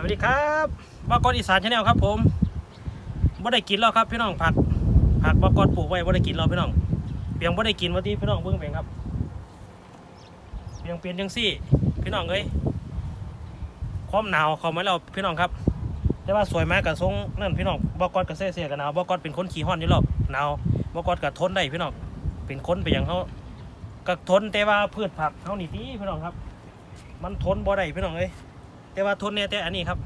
สวัสดีครับบากอนอีสานชาแนลครับผมบ่ได้กินแล้วครับพี่น้องผักผักบากอนปลูกไว้บ่ได้กินแล้วพี่น้องเพียงบ่ได้กินวันที่พี่น้องเบิ่งเพียงครับเพียงเปลี่ยนจังซี่ พี่น้องเอ้ยความหนาวเข้ามาแล้วพี่น้องครับ แต่ว่าสวยมากกับทรงนั่นพี่น้องบากอนกับเสียกับหนาวบากอนเป็นคนขี้ห้อนอยู่หรอกหนาวบากอนกับทนได้พี่น้องเป็นคนไปอย่างเขาก็ทนแต่ว่าพืชผักเขานี่ดีพี่น้องครับ มันทนบ่ได้พี่น้องเอ้ย แต่ว่าทนเนี่ยแต่อันนี้ครับ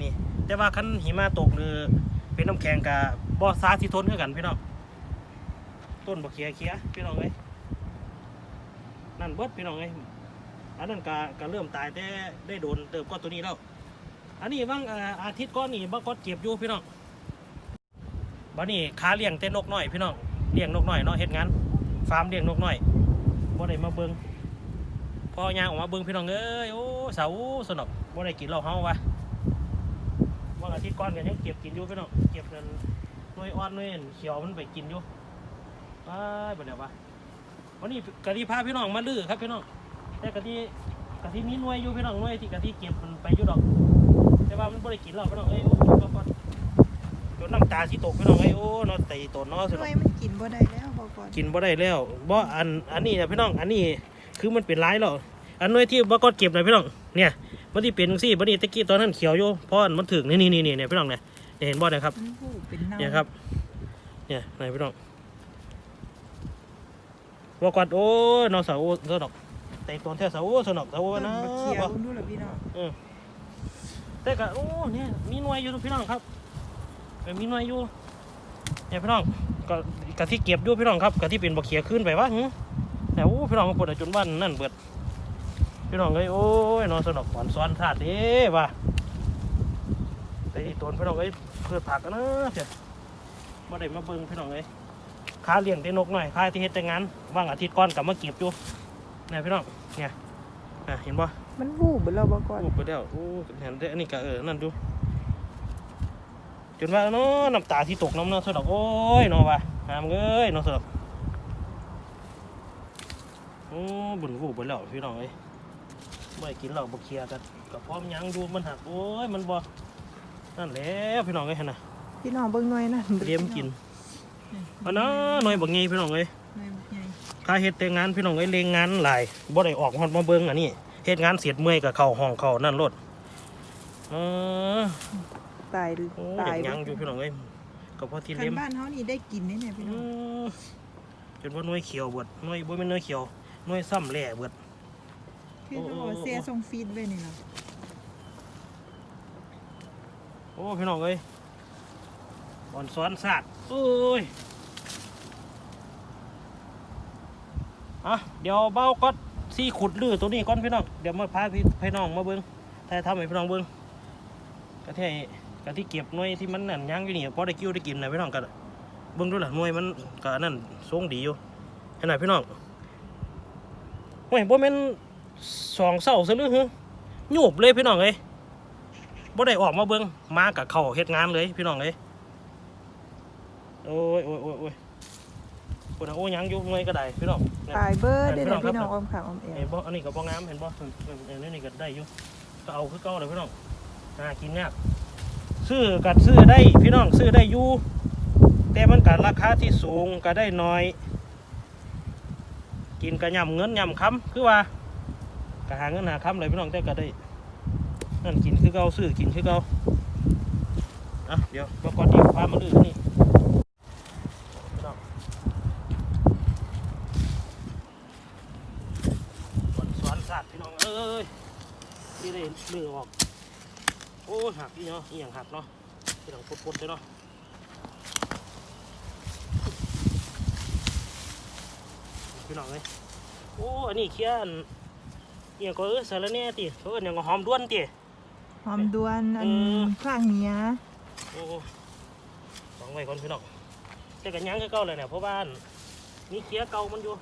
นี่ แต่ว่าคันหิมะตกหรือเป็นน้ำแข็งกับบ่ซาที่ทนคือกันพี่น้องต้นบ่เขียเขียพี่น้องเอ้ยนั่นเบิดพี่น้องเอ้ยอันนั้นก็ก็เริ่มตายแต่ได้โดนเติบก็ตัวนี้แล้วอันนี้บางอาทิตย์ก้อนนี่บางก้อนเก็บอยู่พี่น้องบัดนี้ค้าเลี้ยงแต่นกน้อยพี่น้องเลี้ยงนกน้อยเนาะเฮ็ดงานฟาร์มเลี้ยงนกน้อยบ่ได้มาเบิ่ง พอย่างออกมาเบิ่งพี่น้องเอ้ยโอ้เสาสนุกบ่ได้กินเหล้าเฮาวะวันอาทิตย์ก่อนกันยังเก็บกินอยู่พี่น้องเก็บกันน่วยอ่อนน่วยเขียวมันไปกินอยู่ไปบ่ได้วะวันนี้กะทิพาพี่น้องมาลื้อครับพี่น้องแต่กะทิกะทิมีหน่วยอยู่พี่น้องหน่วยที่กะทิเก็บมันไปอยู่ดอก แต่ว่ามันบ่ได้กินเหล้าพี่น้องเอ้ยโอ้ก็ก็จนน้ำตาสิตกพี่น้องเอ้ยโอ้เนาะตีตนเนาะสทำนุไมกมันกินบ่ได้แล้วบอกก่อนกินบ่ได้แล้วบ่อันอันนี้นะพี่น้องอันนี้ คือมันเป็นร้ายแล้วอันน้อยที่บ่ก็เก็บนะพี่น้องเนี่ยมันที่เป็นซี่บัดนี้ตะกี้ตอนนั้นเขียวอยู่เพราะอันมันถึงนี่นี่นี่นี่เนี่ยพี่น้องเนี่ยเนี่ยเห็นบ่เนี่ยครับมันหูเป็นเน่าเนี่ยครับ เนี่ยไหนพี่น้องบ่กอดโอ้ยน้องสาวสนอกแต่ตอนแท้สาวสนอกสาวต้นนะมะเขียวบ่ดูเหรอพี่น้องแต่ก็โอ้เนี่ยมีหน่วยอยู่พี่น้องครับก็มีหน่วยอยู่เนี่ยพี่น้องก็กะที่เก็บอยู่พี่น้องครับกะที่เป็นบักเขียขึ้นไปวะหึแต่โอ้ พี่น้องมาปวดจนวันนั่นเบิด พี่น้องเอ้ยโอ้ยนอนสนอกหวานซ้อนธาตุเด้ว่ะแต่อีตนพี่น้องเอ้ยเพื่อผักกันนะเสียมาได้มาเบิ่งพี่น้องเอ้ยค้าเลี้ยงแต่นกหน่อยค้าที่เฮ็ดแต่งานว่างอาทิตย์ก่อนกลับมาเก็บอยู่เนี่ยพี่น้องเนี่ยอะเห็นปะมันหูเบ่แล้วบอกก่อนโอ้ไปแล้วโอ้เห็นได้อันนี้ก็เออนั่นดูจนว่าเนาะน้ำตาที่ตกน้ำเนาะสดอกโอ้ยเนาะว่ะหามเอ้ยเนาะสดอกโอ้บุญกูไปแล้วพี่น้องเอ้ยไม่กินเหล้าบ่เคลียร์กันกับพร้อมหยังดูมันหักโอ้ยมันบ่นั่นแหล้วพี่น้องเอ้ยหั่นน่ะพี่น้องเบิ่งหน่อยนะเตรียมกินอันนั้นหน่อยบ่งี้พี่น้องเอ้ยหน่อยบักใหญ่ค่าเฮ็ดแต่งานพี่น้องเอ้ยเลงงานหลายบ่ได้ออกฮอดมาเบิ่งอันนี้เฮ็ดงานเสร็จเมื่อยก็เข้าห้องเข้านั่นโลดเออตายโอ้ตายเด็กยังอยู่พี่น้องเอ้ยก็พอที่คัเลี้ยนมบ้านเฮานี่ได้กินแน่ๆพี่อืน้องมจนว่าหน่วยเขียวเบิดหน่วยบ่แม่นหน่วยเขียว หน่วยซ้ำแหล่เบิด คือเขาบอกว่าเสียส่งฟีดไว้นี่เนาะโอ้พี่น้องเอ้ยอ่อนซ้อนซาดโอ้ยอะเดี๋ยวเบ้าก็ซี่ขุดลือตัวนี้ก่อนพี่น้องเดี๋ยวมาพาพี่พี่น้องมาเบิ่งถ้าทำให้พี่น้องเบิ่งกะที่กะที่เก็บหน่วยที่มันนั่นยังอยู่นี่พอได้กิ้วได้กินนะพี่น้องก็เบิ่งดูล่ะหน่วยมันก็นั่นทรงดีอยู่ขนาดพี่น้อง โอ้ยบ่แม่นสองเสาซะหรือหึหยูบเลยพี่น้องเอ้ยบ่ได้ออกมาเบิ่งมากับเขาเฮ็ดงานเลยพี่น้องเอ้ยโอ้ยโอ้ยโอ้ยโอ้ยปวดโอ้ยยังอยู่เมื่อยก็ได้พี่น้องเนี่ยตายเบิดเด้อพี่น้องครับพี่น้องออมขาออมแอเห็นวบ่อันนี้ก็บ่งามเห็นบ่เออนี่นี่ก็ได้อยู่ก็เอาคือเก่าเลยพี่น้องหากินยากซื้อกัดซื้อได้พี่น้องซื้อได้อยู่แต่มันกัราคาที่สูงก็ได้น้อย กินก็ย่ำเงินยำคำคือว่าก็หาเงินหาคำเลยพี่น้องแต่ก็ได้นั่นกินคือเกาซื้อกินคือเกาอะเดี๋ยวบอกก่อนที่พามาดูนี่สวนสัตว์พี่น้องเอ้ยที่ได้ลือออกโอ้ยหักอีเนาะอีหยังหักเนาะพี่น้องปุดๆเลยเนาะ พี่น้องเอ้ยโอ้อันนี้เคียนอหย่างก็เออสารแหน่ติเขาเอิ้นหยังก็หอมด้วนติหอมดวนอันอืมข้างเนี้ยโอ้สองไว้คนพี่น้องแต่กันยังคือเก่าเลยเนี่ยเพราะบ้านมีเคียเก่ามันอยู่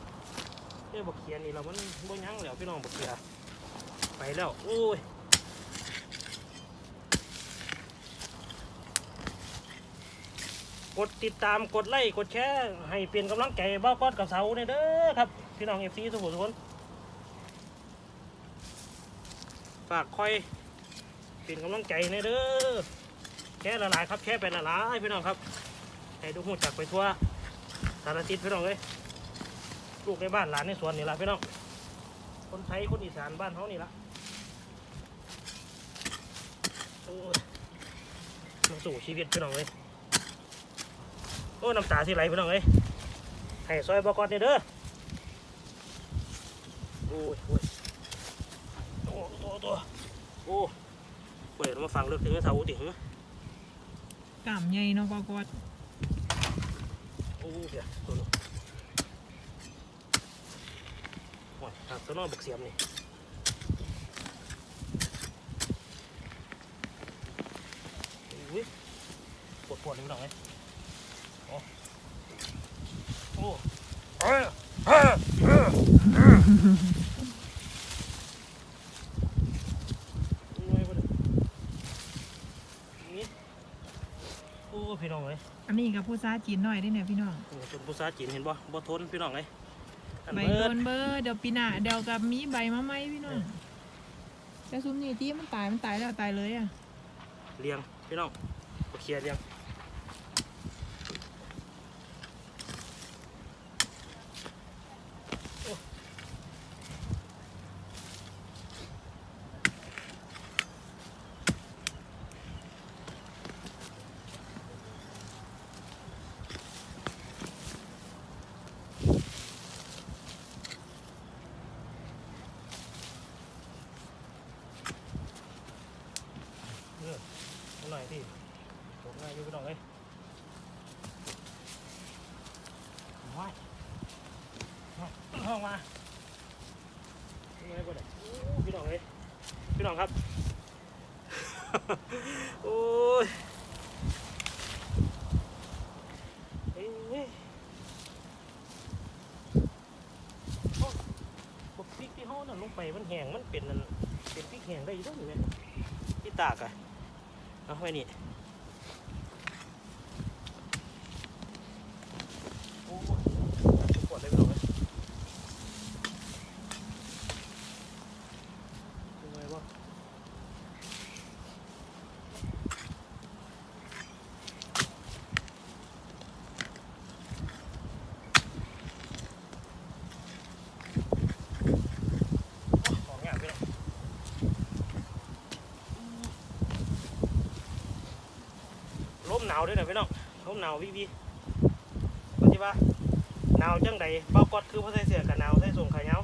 เอ้ยบอกเคียนี่เรามันบ่ยังแล้วพี่น้องบอกเคียไปแล้วโอ้ย กดติดตามกดไลค์กดแชร์ให้เปลี่ยนกำลังใจบ้าก้อนกับเสาเนี่ยเด้อครับ พี่น้องเอฟซีทุกคนฝากคอยเป็นกำลังใจในเด้อแค่ละลายครับแค่เป็นละลายพี่น้องครับให้ดูหูจักไปทั่วสารทิศพี่น้องเลยลูกในบ้านหลานในสวนนี่ละพี่น้องคนไทยคนอีสานบ้านเขานี่ละสู่ชีวิตพี่น้องเลย อ้น้ำตาสิไหลพี่น้องเลยให้ซอยบอกอนเด้อโอ้ยโอ้ยโอ้ตัวตัวโอ้เปิดมาฟังเลือกถึงเสาถึงกล้ามใหญ่เนาะปอกอดโอ้เดี๋ยวตัวนี้โอ้ยหักตัวนอกบักเสียมนี่อุ้ยปวดปวดนิดหน่อย พี่น้องเอ้ยอันนี้กับผู้ซาจีนหน่อยได้เนี่ยพี่น้องนี่เป็นภาจีนเห็นบ่บ่ทนพี่น้องเลยใบเบิโดนเบอร์เดี๋ยวปีหน้าเดี๋ยวกับมีใบมาไหมพี่น้องแต่ซุ้มนี่ที่มันตายมันตายแล้วตายเลยอะเลี้ยงพี่น้องบ่เคลียร์เลี้ยง หน่อยที่ผมง่ายอยู่พี่น้องเอ้ยว้ายเอาห้องมาเป็นไงบ่ได้โอ้พี่น้องเอ้ยพี่น้องครับ โอ้ยเอ้ยโอ้บักพริกที่ห้องนั่นลงไปมันแห้งมันเป็นนั่นเป็นพริกแห้งได้อยังไงที่ตากอะ เอาไว้นี่โอ้ยปวดเลยพี่น้องเอ้ยเป็นไงบ้างของอย่างพี่น้อง ล มหนาวด้วยนะพี่น้องลมหนาววิวีปฏิว่าหนาวจังใดเบ้ากอดคือพ่อใส่เสื้อกันหนาวใส่ส่งขายาว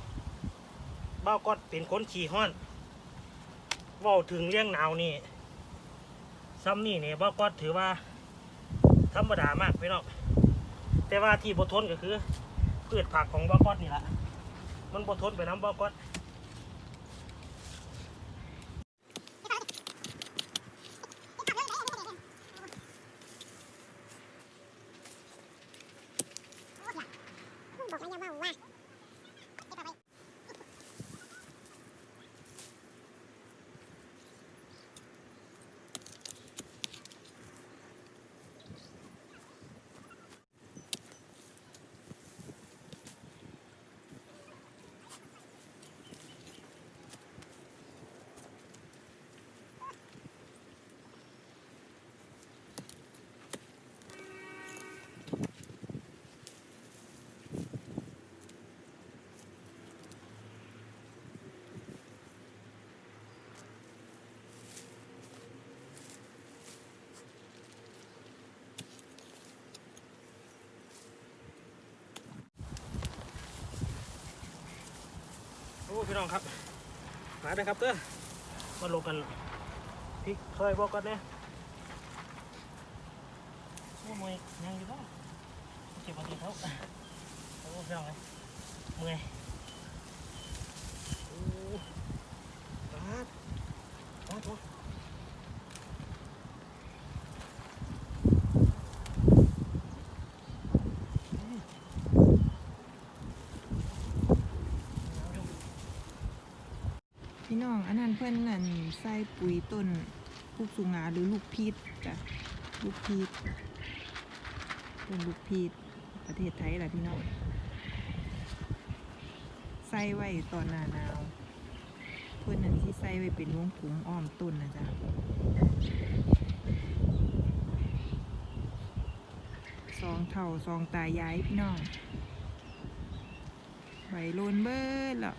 เบ้ากอดเป็นคนขี่ห้อนว้าถึงเรื่องหนาวนี่ซ้ำนี่เนี่ยเบ้ากอดถือว่า ธรรมดามากพี่น้องแต่ว่าที่บทนก็คือพืชผักของเบ้ากอดนี่แหละมันบทนไปน้ำเบ้ากอด โอ้ พี่น้องครับ มาเลยครับเด้อมาลงกันพริกซอยบอกกันเนี่ยโอ้เมื่อยยังอยู่บ้างเจ็บปวดเขาโอ้พี่น้องเลยมือยโอ้ปาดปาดโอ้น้ำอยู่ พี่น้องอันนั้น เพื่อนนั่นใส่ปุ๋ยต้นลูกสุงาหรือลูกพีชจ้ะลูกพีชต้นลูกพีชประเทศไทยแหละพี่น้องใส่ไว้ตอนหน้าหนาวเพื่อนนั้นที่ใส่ไว้เป็นวงกลมอ้อมต้นนะจ๊ะซองเท่าซองตายายพี่น้องใบโลนเบิดแล้ว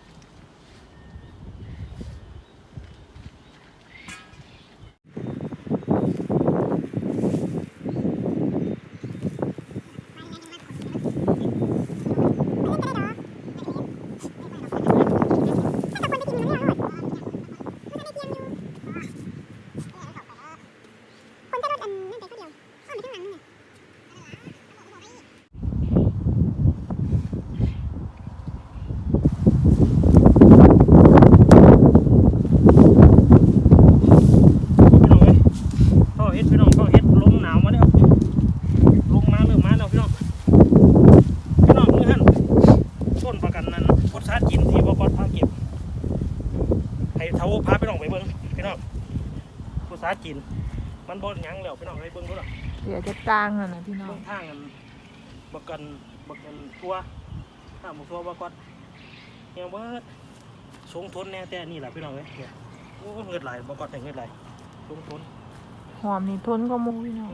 พี่น้องเอ้ยพ่อเฮ็ดพี่น้องพ่อเฮ็ดลมหนาวมาแล้วลงมาเริ่มมาแล้วพี่น้องพี่น้องมือหันต้นประกันนั้นกดซาจินที่บ่กดพาเก็บ ให้เท้าพาพี่น้องไปเบิ่งพี่น้องกดซาจินมันบ่หยังแล้วพี่น้องไปเบิ่งดูล่ะเดี๋ยวจะจ้างแล้วนะพี่น้องเบิ่งทางกันบักกันบักกันตัวถ้าหมกตัวบ่กดยังเบิดสงทนแน่แต่นี่แหละพี่น้องเอ้ยเนี่ยโอ้เงินไหลบ่กดแต่เงินไหลสงทนหอมนี่ทนก็มูพี่น้อง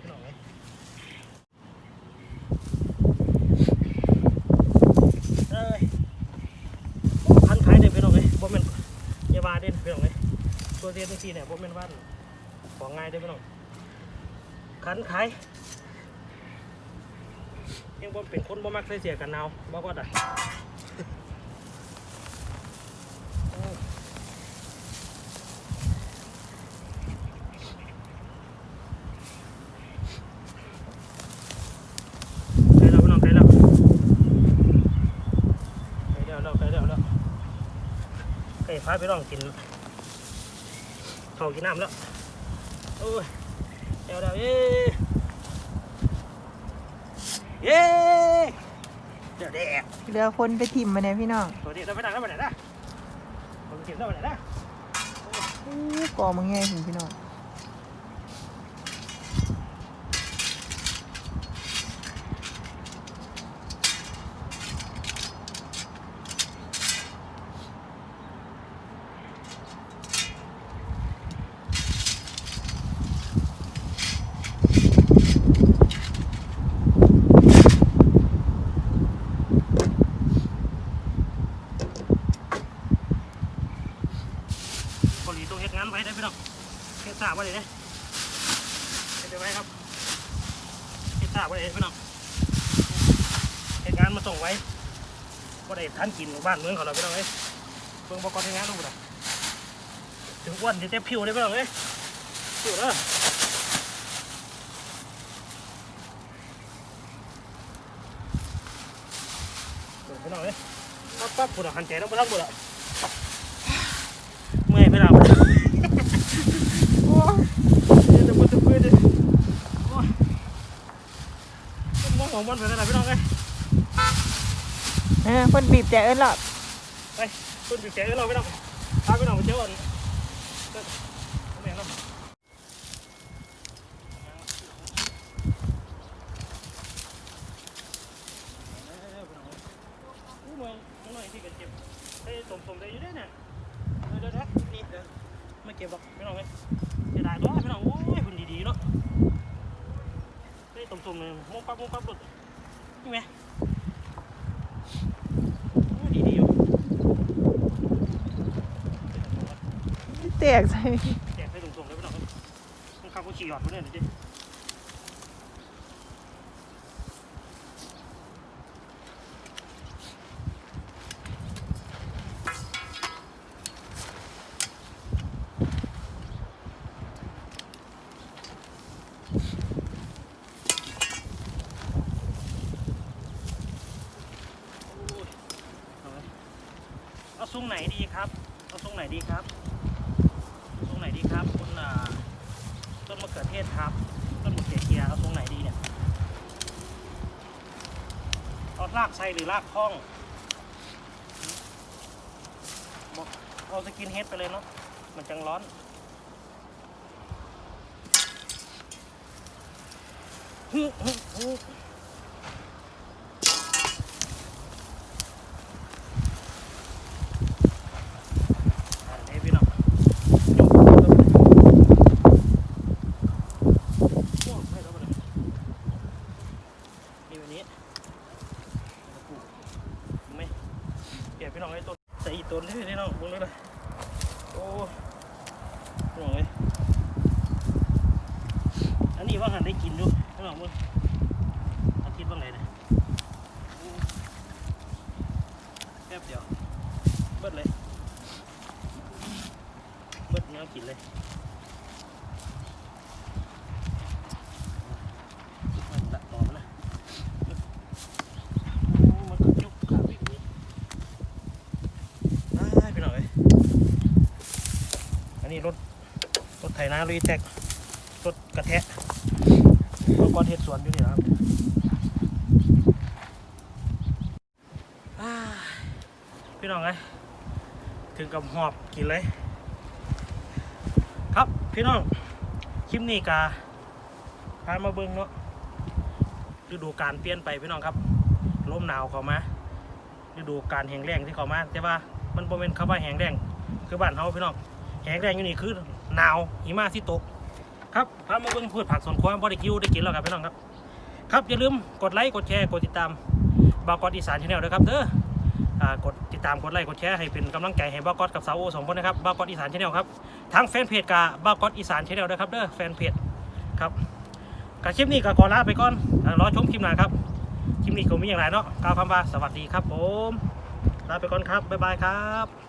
พี่น้องเอ้ยเอ้ยโอ้พันขายเด้อพี่น้องเอ้ยบ่แม่นอย่าว่าเด้ องเอ้ยตัวเรียนจังซี่เนี่ยบ่แม่นว่าของง่ายเด้อพี่น้องคันขายยังบ่เป็นคนบ่มักใส่เสียกันหนาบ่ก็ได้ไกลแล้วพี่น้องไกลแล้วไกลแล้วแล้วไกลแล้วแล้วไก่ฟ้าพี่น้องกิน ข้ากินน้ำแล้วโอ้ยเดี๋ยวเดี๋ยวเย้เย้เดี๋ยวเดี๋ยวเหลือคนไปถิ่มมาเนี่ยพี่น้องตัวนี้เราไปไหนเราไปไหนนะผมกินเราไปไหนนะ อู้กอมึงไงถึงพี่น้อง เกาหลีต้องเฮ็ดงานไว้ได้พี่น้องเฮ็ดตาไว้เลยนะเฮ็ดไว้ครับเฮ็ดตาไว้เลยพี่น้องเฮ็ดงานมาส่งไว้บ่ได้ทัน กินของบ้านเมืองเขาเราพี่น้องเอ้ยเบิ่งบ่ก่อนเฮ็ดงานลงบ่ได้ถึงอ้วนสิเต็มผิวเลยพี่น้องเอ้ยผิวเด้อเบิ่งพี่น้องเอ้ยปั๊บปั๊บพุ่นน่ะหันใจต้องบ่ทันบ่ล่ะเมื่อยพี่น้องโอ้เดี๋ยวจะมุดจะพื้นดิโอ้ยมองของมันไปกันนะพี่น้องเอ้ย คนบีบแต่เอิ้นหรอไปคุณอยู่แกเราพี่น้องพาพี่น้องไปเที่ยวกันก็แม่เนาะอู้เมืองน้อยที่กันเจ็บได้สมสมได้อยู่ด้วยเนี่ยเดี๋ยวเดี๋ยวนี่เดี๋ยวไม่เก็บหรอกพี่น้องเอ้ยเสียดายตัวพี่น้องโอ้ยคุณดีๆเนาะได้สมสมเลยมุ้งปั๊บมุ้งปั๊บหลุดนี่ไหมโอ้ยดีๆอยู่ แตกใส่แจกให้ตรงๆเลยพี่น้องต้องขับรถขี่หยอดไปเนี่ยเดี๋ยวจิเอาซุ้งไหนดีครับ เอาซุ้งไหนดีครับ ตรงไหนดีครับคุณอ่า เทศครับต้นมะเขือเคียเอาตรงไหนดีเนี่ยเอาลากไซหรือลากคล้องเอาสกินเฮดไปเลยเนาะมันจังร้อนฮึฮึฮึ นี่แบบนี้ปลูกเห็นไหมเก็บพี่น้ องไอ้ต้นใส่อีต้นที่พี่น้องมึงเลยนะโอ้พี่น้องเลยอันนี้ว่าหันได้กินอยู่พี่น้องมึงอาทิตย์ว่างไหนนะแป๊บเดียวเบิดเลยเบิดเนื้อกินเลย มันตัดต่อมานะโอ้มันก็ยุบขาอีกนี้ได้ไปหน่อยอั นนี้รถรถไถนาลุยแท็กรถกระแทะรถก้อนเทศสวนอยู่นี่นะครับอ้ายพี่น้องไงถึงกับหอบกินเลย ครับพี่น้องคลิปนี้กาพามาเบิ่งเนาะฤดูการเปลี่ยนไปพี่น้องครับลมหนาวเข้ามาฤดูการแห้งแล้งที่เข้ามาแต่ว่ามันบ่เป็นคำว่าแห้งแล้งคือบ้านเฮาพี่น้องแห้ งแล้งอยู่นี่คือหนาวหิมะที่ตก ครับพามาเบิ่งพืชผักสวนครัวบ่ได้กิวได้กินแล้วครับพี่น้องครับ ครับอย่าลืมกดไลค์กดแชร์กดติดตามบากอดอีสานชาแนลด้วยครับเด้อกดติดตามกดไลค์กดแชร์ให้เป็นกำลังใจให้บากอดกับสาวโอสองคนนะครับบากอดอีสานชาแนลครับทางแฟนเพจกับบากอดอีสานชาแนลด้วยครับเด้อแฟนเพจครับกับคลิปนี้ก็ขอลาไปก่อนรอชมคลิปหน้าครับคลิปนี้ก็มีอย่างไรเนาะกล่าวคำว่าสวัสดีครับผมลาไปก่อนครับบ๊ายบายครับ